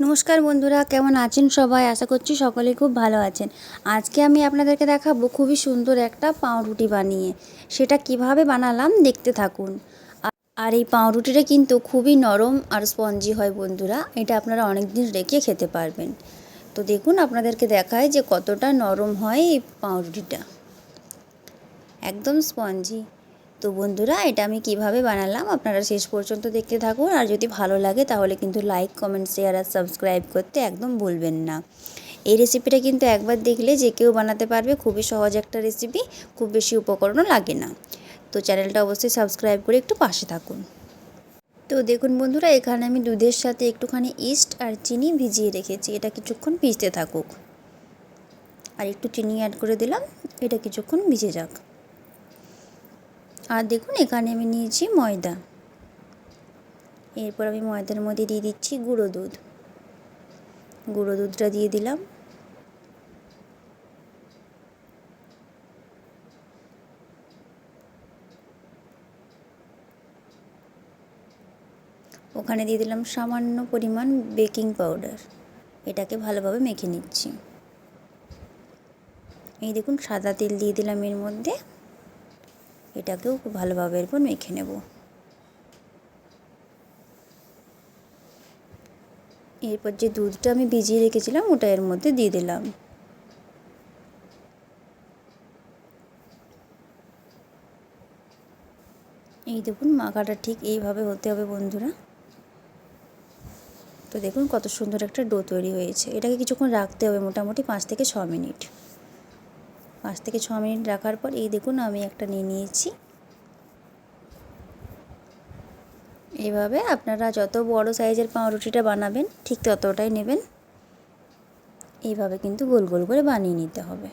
নমস্কার বন্ধুরা, কেমন আছেন সবাই? আশা করছি সকলেই খুব ভালো আছেন। আজকে আমি আপনাদেরকে দেখাবো খুবই সুন্দর একটা পাউরুটি বানিয়ে। সেটা কীভাবে বানালাম দেখতে থাকুন। আর এই পাউরুটিটা কিন্তু খুবই নরম আর স্পঞ্জি হয় বন্ধুরা, এটা আপনারা অনেক দিন রেখে খেতে পারবেন। তো দেখুন, আপনাদেরকে দেখায় যে কতটা নরম হয় এই পাউরুটিটা। একদম স্পঞ্জি। তো বন্ধুরা, এটা আমি কীভাবে বানালাম আপনারা শেষ পর্যন্ত দেখতে থাকুন। আর যদি ভালো লাগে তাহলে কিন্তু লাইক কমেন্ট শেয়ার আর সাবস্ক্রাইব করতে একদম ভুলবেন না। এই রেসিপিটা কিন্তু একবার দেখলে যে কেউ বানাতে পারবে, খুবই সহজ একটা রেসিপি খুব বেশি উপকরণও লাগে না। তো চ্যানেলটা অবশ্যই সাবস্ক্রাইব করে একটু পাশে থাকুন। তো দেখুন বন্ধুরা, এখানে আমি দুধের সাথে একটুখানি ইস্ট আর চিনি ভিজিয়ে রেখেছি। এটা কিছুক্ষণ ভিজতে থাকুক। আর একটু চিনি অ্যাড করে দিলাম। এটা কিছুক্ষণ ভিজে যাক। আর দেখুন, এখানে আমি নিয়েছি ময়দা। এরপর আমি ময়দার মধ্যে দিয়ে দিচ্ছি গুঁড়ো দুধ। গুঁড়ো দুধটা দিয়ে দিলাম। ওখানে দিয়ে দিলাম সামান্য পরিমাণ বেকিং পাউডার। এটাকে ভালোভাবে মেখে নিচ্ছি। এই দেখুন, সাদা তেল দিয়ে দিলাম এর মধ্যে। এটাকেও খুব ভালোভাবে এরপর মেখে নেব। এরপর যে দুধটা আমি ভিজিয়ে রেখেছিলাম, ওটা এর মধ্যে দিয়ে দিলাম। এই দেখুন, মাখাটা ঠিক এইভাবে হতে হবে বন্ধুরা। তো দেখুন কত সুন্দর একটা ডো তৈরি হয়েছে। এটাকে কিছুক্ষণ রাখতে হবে মোটামুটি পাঁচ থেকে ছ মিনিট। পাঁচ থেকে ছ মিনিট রাখার পর এই দেখুন আমি একটা নিয়ে নিয়েছি। এইভাবে আপনারা যত বড় সাইজের পাউরুটিটা বানাবেন, ঠিক ততটাই নেবেন। এইভাবে কিন্তু গোল গোল করে বানিয়ে নিতে হবে।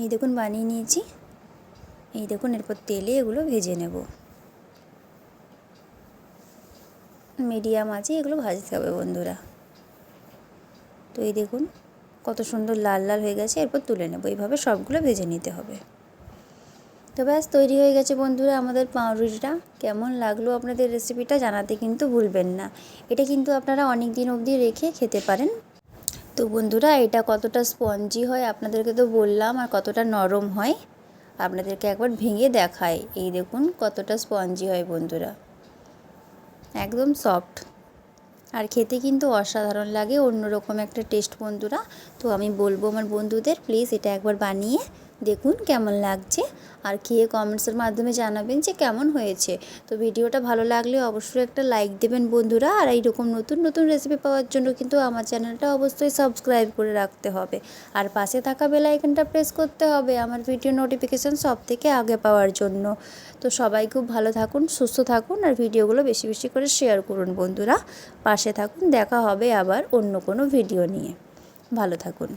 এই দেখুন বানিয়ে নিয়েছি। এই দেখুন এরপর তেলে এগুলো ভেজে নেব। মিডিয়াম আছে, এগুলো ভাজতে হবে বন্ধুরা। তো এই দেখুন, কত সুন্দর লাল লাল হয়ে গেছে, এরপর তুলে নেব। এইভাবে সবগুলো ভেজে নিতে হবে। তো ব্যাস, তৈরি হয়ে গেছে বন্ধুরা আমাদের পাউরুটিটা। কেমন লাগল আপনাদের রেসিপিটা জানাতে কিন্তু ভুলবেন না। এটা কিন্তু আপনারা অনেক দিন অবধি রেখে খেতে পারেন। তো বন্ধুরা, এটা কতটা স্পঞ্জি হয় আপনাদেরকে তো বললাম, আর কতটা নরম হয় আপনাদেরকে একবার ভেঙে দেখায় এই দেখুন কতটা স্পঞ্জি হয় বন্ধুরা। একদম সফট আর খেতে কিন্তু অসাধারণ লাগে, অন্যরকম একটা টেস্ট বন্ধুরা। তো আমি বলব আমার বন্ধুদের প্লিজ এটা একবার বানিয়ে দেখুন কেমন লাগছে আর খেয়ে কমেন্টসের মাধ্যমে জানাবেন যে কেমন হয়েছে। তো ভিডিওটা ভালো লাগলে অবশ্যই একটা লাইক দেবেন বন্ধুরা আর এইরকম নতুন নতুন রেসিপি পাওয়ার জন্য কিন্তু আমার চ্যানেলটা অবশ্যই সাবস্ক্রাইব করে রাখতে হবে। আর পাশে থাকা বেল আইকনটা প্রেস করতে হবে আমার ভিডিও নোটিফিকেশান সব থেকে আগে পাওয়ার জন্য। তো সবাই খুব ভালো থাকুন, সুস্থ থাকুন আর ভিডিওগুলো বেশি বেশি করে শেয়ার করুন বন্ধুরা। পাশে থাকুন, দেখা হবে আবার অন্য কোনো ভিডিও নিয়ে। ভালো থাকুন।